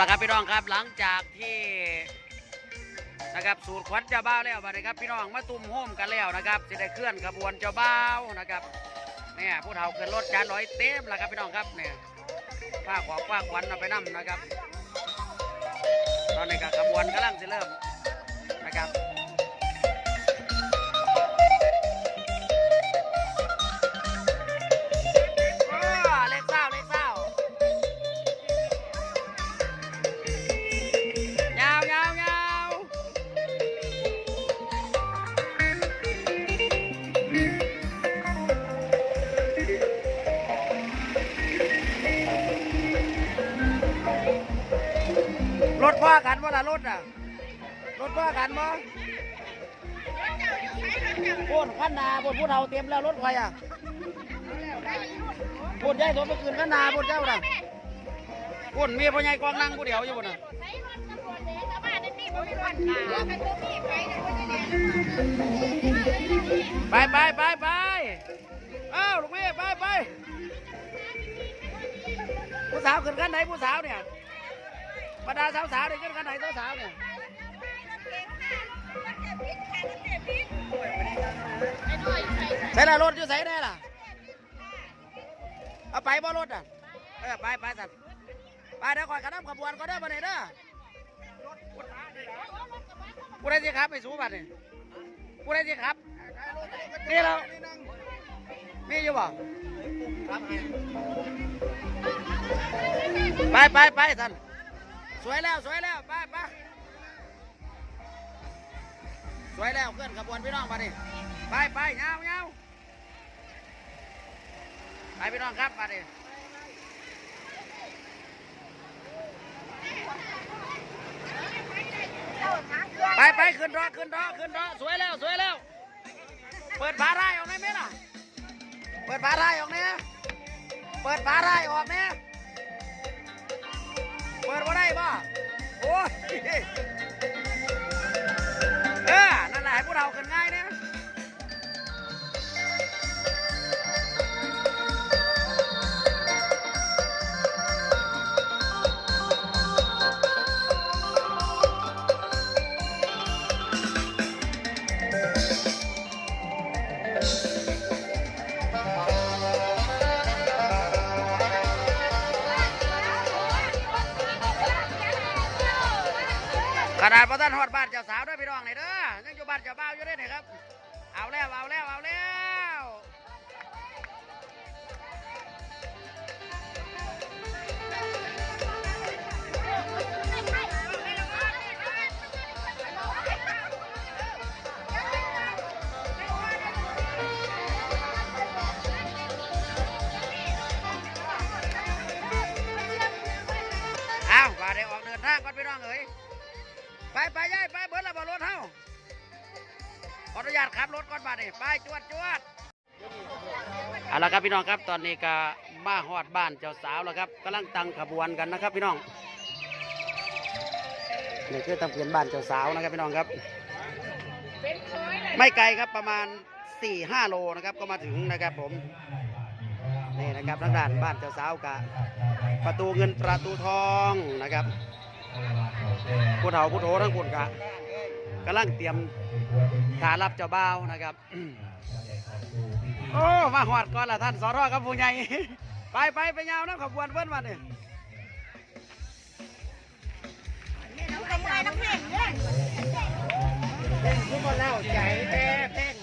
ละครับพี่น้องครับหลังจากที่นะครับสูตรขวัญเจ้าบ้าวแล้วบัดนี้ครับพี่น้องมาตุ่มโฮมกันแล้วนะครับจะได้เคลื่อนขบวนเจ้าบ้าวนะครับเนี่ยผู้เฒ่าเกินรถจานร้อยเต็มแล้วครับพี่น้องครับเนี่ยป้าขอบป้าขวัญเอาไปนั่นะครับ ตอนนี้ก็ขบวนกำลังจะเริ่มนะครับ ดขั้นพูดผู้เฒ่าเต็มแล้วรถใครอะพูดยายสมไปคืนขั้นนาพูดเจ้าน่ะพูดมีพ่อใหญ่กองนั่งผู้เดียวอยู่บ่น่ะไปไปไปไปเอ้าลูกพี่ไปไปผู้สาวขึ้นขั้นไหนผู้สาวเนี่ยบรรดาสาวสาวเนี่ยขึ้นขั้นไหนสาวสาวเนี่ย ใส่ละรถอยู่ใส่ได้ล่ะเอาไปบ่รถอะเออไปไปสัตว์ไปเดี๋ยวก่อนกระนำขบวนก็ได้อมาไหนเด้อผู้ใดสิครับไปสู้บัดนี่ผู้ใดสิครับนี่เรามีอยู่บ่ไปไปไปท่านสวยแล้วสวยแล้วไปไปสวยแล้วเคลื่อนขบวนพี่น้องมาดิไปไปเงาเงา ไปพี่น้องครับมาดิไปไปขึ้นรอขึ้นรอขึ้นรอสวยแล้วสวยแล้ว เปิดฝาร่ออกได้ไหมล่ะ เปิดฝาไร่ายออกเนี่ยเปิดฝาร่ออกเนี่ยเปิดว่าได้ป่ะโอ้ยเออนั่นแหละให้พวกเราขึ้นง่าย ไปไปย่ายไปเบิร์ดละบอรถเฮาขออนุญาตขับรถก่อนบาดนี่ไปจวดจวดเอาละครับพี่น้องครับตอนนี้ก็มาฮอดบ้านเจ้าสาวแล้วครับกำลังตั้งขบวนกันนะครับ พี่น้องนี่คือตั้งเปลี่ยนบ้านเจ้าสาวนะครับพี่น้องครับ ไม่ไกลครับประมาณ4ี่ห้าโลนะครับก็มาถึงนะครับผมนี่นะครับทางด้านบ้านเจ้าสาวกะประตูเงินประตูทองนะครับ ผู้เฒ่าผู้โถทั้งคนกะกำลังเตรียมขารับเจ้าบ่าวนะครับ โอ้ มาหอดก่อนละท่านสอทอครับผู้ใหญ่ ไปไปไปยาวน้ำขบวนเพิ่นมาเนี่ยทุกคนเล่าใจแท้เพ่ง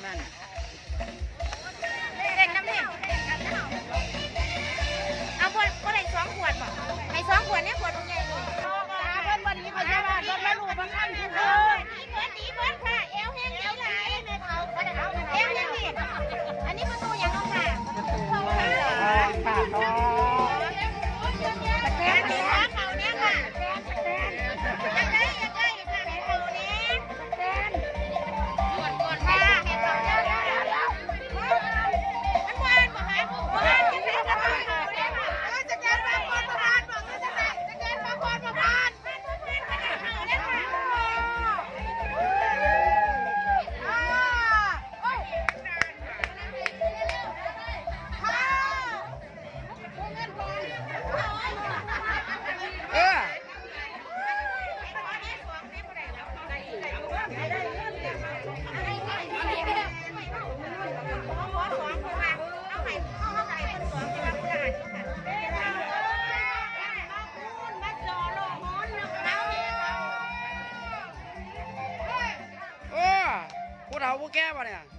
পারে না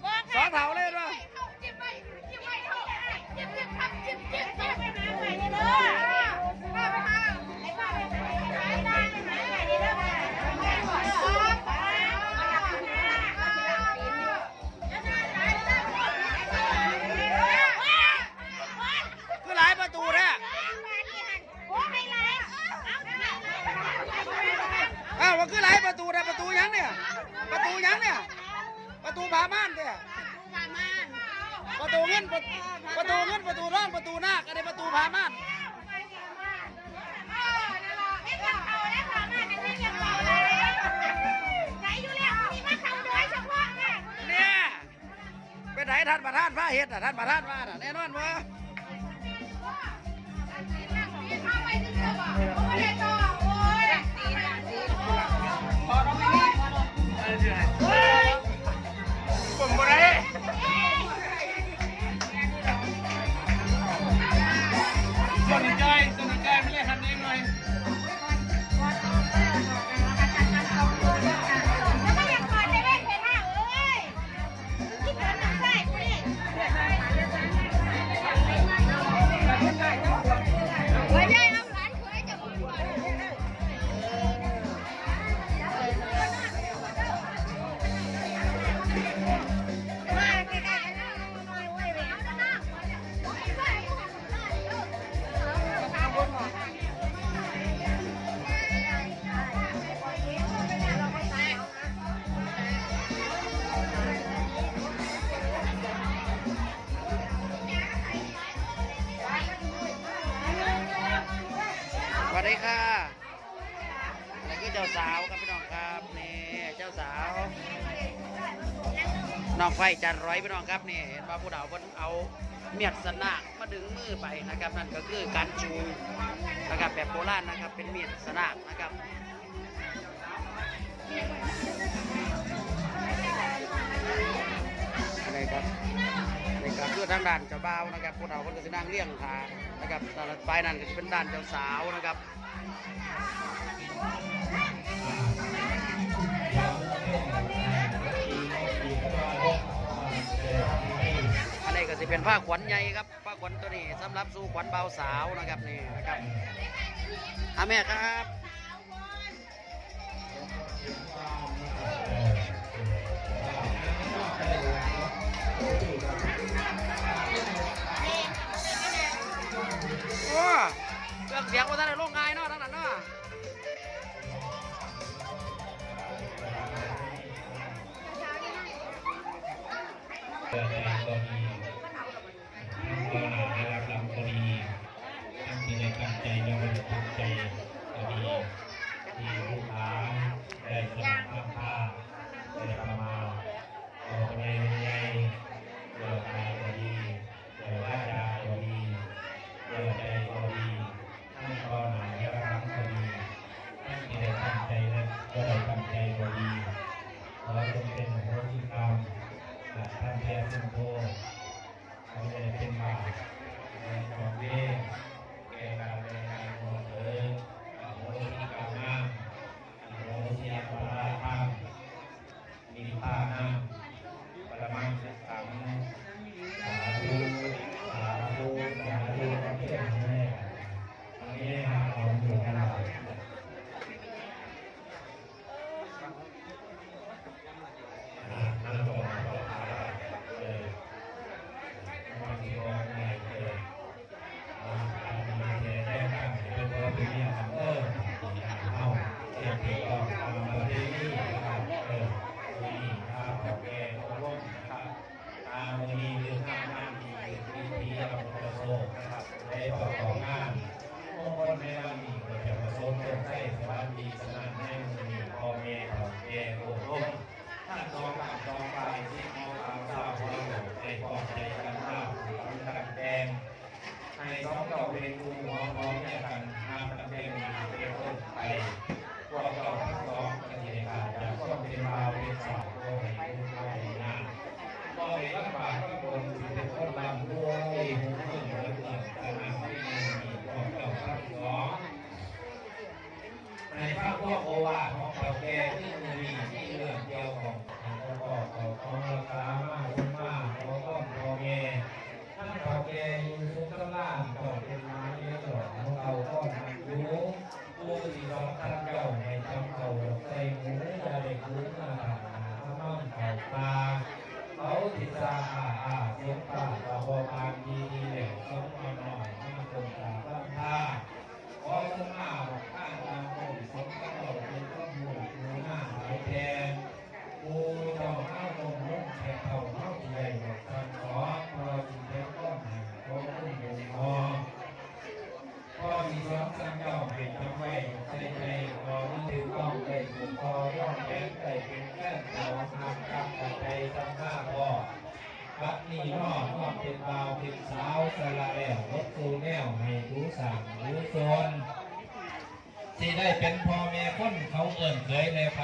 งินประตูเงินประตูร่องประตูหน้ากันไรประตูพามาเนี่ยไปไหท่านประธานพระเฮ็ดอะท่านประธานมาอะแน่นอนวะ ไดีค่ะอันนี้คือเจ้าสาวครับพี่น้องครับนี่เจ้าสาวน้องไฟจันร้อยพี่น้องครับนี่เห็นว่าผู้ดาวเพิ่นเอาเมียดสนะมาดึงมือไปนะครับ นั่นก็คือการจูนะครับแบบโบราณนะครับ เป็นเมียดสนานะครับอะไรครับ ก็คือทางด้านเจ้าบ่าวนะครับพวกเราคนก็จะนั่งเลี้ยงขานะครับด้านฝ่ายนั้นก็จะเป็นด้านเจ้าสาวนะครับอันนี้ก็จะเป็นผ้าขวัญใหญ่ครับผ้าขวัญตัวนี้สำหรับสู่ขวัญเบาวสาวนะครับนี่นะครับอาแม่ครับ เครื่องเสียงว่าจะได้ลงง่ายเนาะทั้งนั้นเนาะเออ ที่มันมีหน้าที่เรื่องเาวของแล้ขงา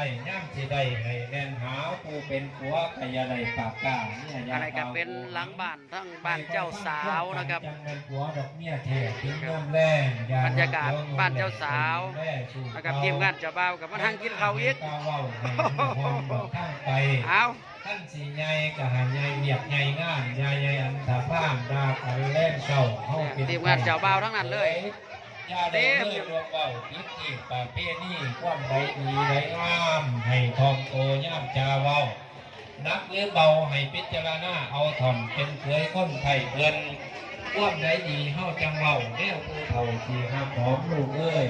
ไผ่ย่ำสิได้ให้แน่นหาวผู้เป็นผัวกายาไดปากกาเนี่ยยาอะไรก็เป็นหลังบ้านทั้งบ้านเจ้าสาวนะครับจังเป็นผัวดอกเมียแท้ถึงน้ำแรงบรรยากาศบ้านเจ้าสาวนะครับทีมงานเจ้าบ่าวกับมาทางกินข้าวอีกก้าวเว้าให้หอมบอกทางไปเอาท่านสีใหญ่กะหันใหญ่เบียกใหญ่งานใหญ่ใหญ่อันถาพามดากันแล่นเศร้าเฮาเป็นทีมงานเจ้าบ่าวทั้งนั้นเลยอ ยาได้เลยวงเบาพิธีประเพณีความใดดีใดงามให้ทองโตย่ามจาเว้านักหรือเบาให้พิจารณาเอาถ่อมเป็นเคยคนไทยเพิ่นความใดดีเฮาจังเว้าแนวผู้เฒ่าที่ห้ามหอมลูกเอ้ย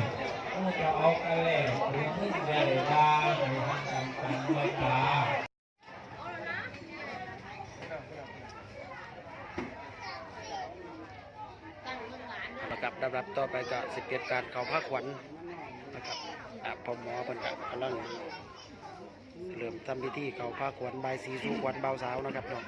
ผู้จะเอากันแล้วหรือพึ่งใหญ่ดาให้ทำกันกันด้วยตา นะครับดับรับต่อไปก็สิบเอ็ดการเขาพักขวัญนะครับพอหมอเพิ่นก็กำลังเริ่มทำพิธีเขาพักขวัญบสีสู่ขวัญเบาสาวนะครับเนาะ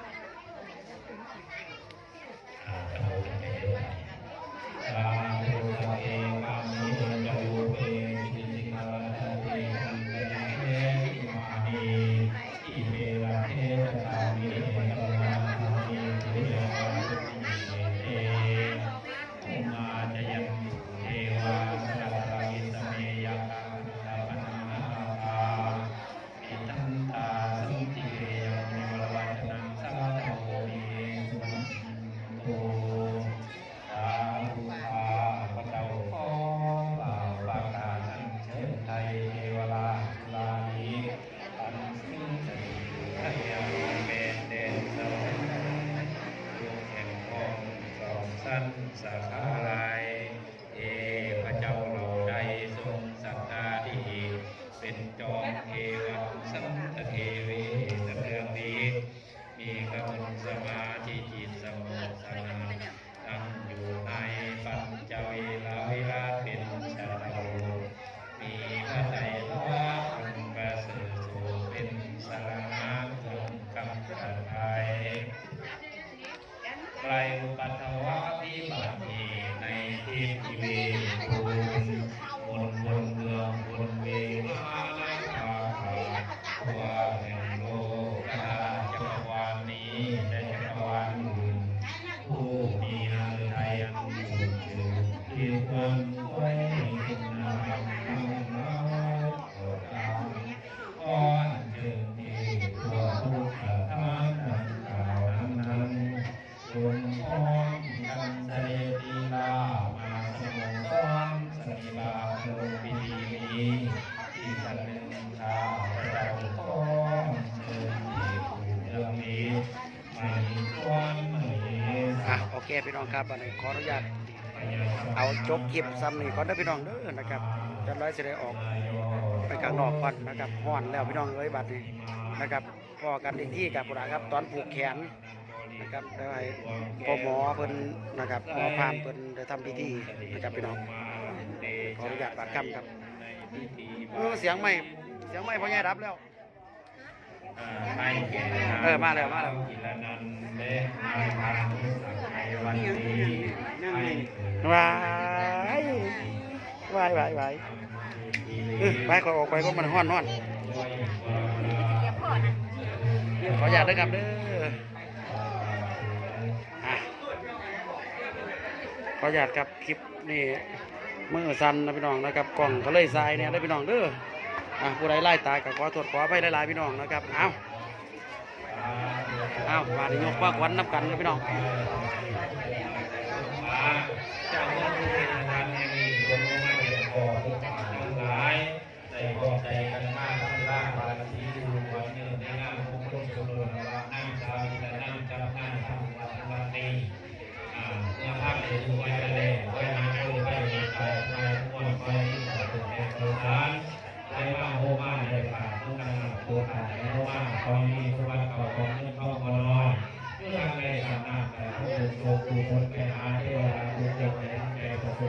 อะโอพี่น้องครับอันนี้ขออนุญาตเอาจบคลิปซ้ำนี่ก่อนเด้อพี่น้องเด้อนะครับจะร้อยเสิได้ออกไปข้างนอกก่อนนะครับห้อนแล้วพี่น้องเอ้ยบัดนี้นะครับพอกันอีกที่กับบุระครับตอนผูกแขนนะครับได้ให้พ่อหมอเพิ่นนะครับหมอพามเพิ่นได้ทำพิธีนะครับพี่น้องขออนุญาตบาดคำครับเออเสียงไม่เสียงไม่พอแย่รับแล้วเออมาแล้วมาแล้ว กิรนันเดมาทางในวันนี้ให้เกิดวายวายวายวายเออไปขอออกไปก็มันห้อนห้อนด้วยามขออนุญาตด้วยครับเด้อขออนุญาตครับคลิปนี่มือสันนะพี่น้องนะครับกล่องก็เลยทรายเนี่ยได้พี่น้องเด้ออะผู้ใดไล่ตายก็ขอโทษขอไปหลายๆพี่น้องนะครับ เอา อ้าวมาได้ยกว่ากวนน้ำกันเลยพี่น้อง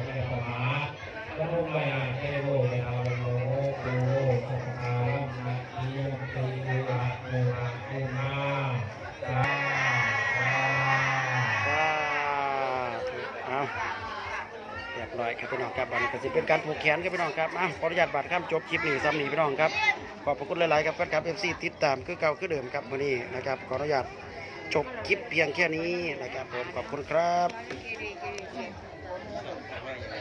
ก่ประสมาพระองค์ไม่อาจเทโลในเอาโลโกโลสุขคาลัมนาทียมตีเวลาโมราโคนาสาสาว้าเอาเรียบร้อยครับพี่น้องครับวันนี้ก็สิเป็นการผูกแขนครับพี่น้องครับอะขออนุญาตบัตรข้ามจบคลิปนี้ซ้ำนี้พี่น้องครับ ขอบพระคุณหลายๆครับแฟนคลับเอฟซีติดตามคือเก่าคือเดิมครับวันนี้นะครับขออนุญาตจบคลิปเพียงแค่นี้นะครับผมขอบคุณครับ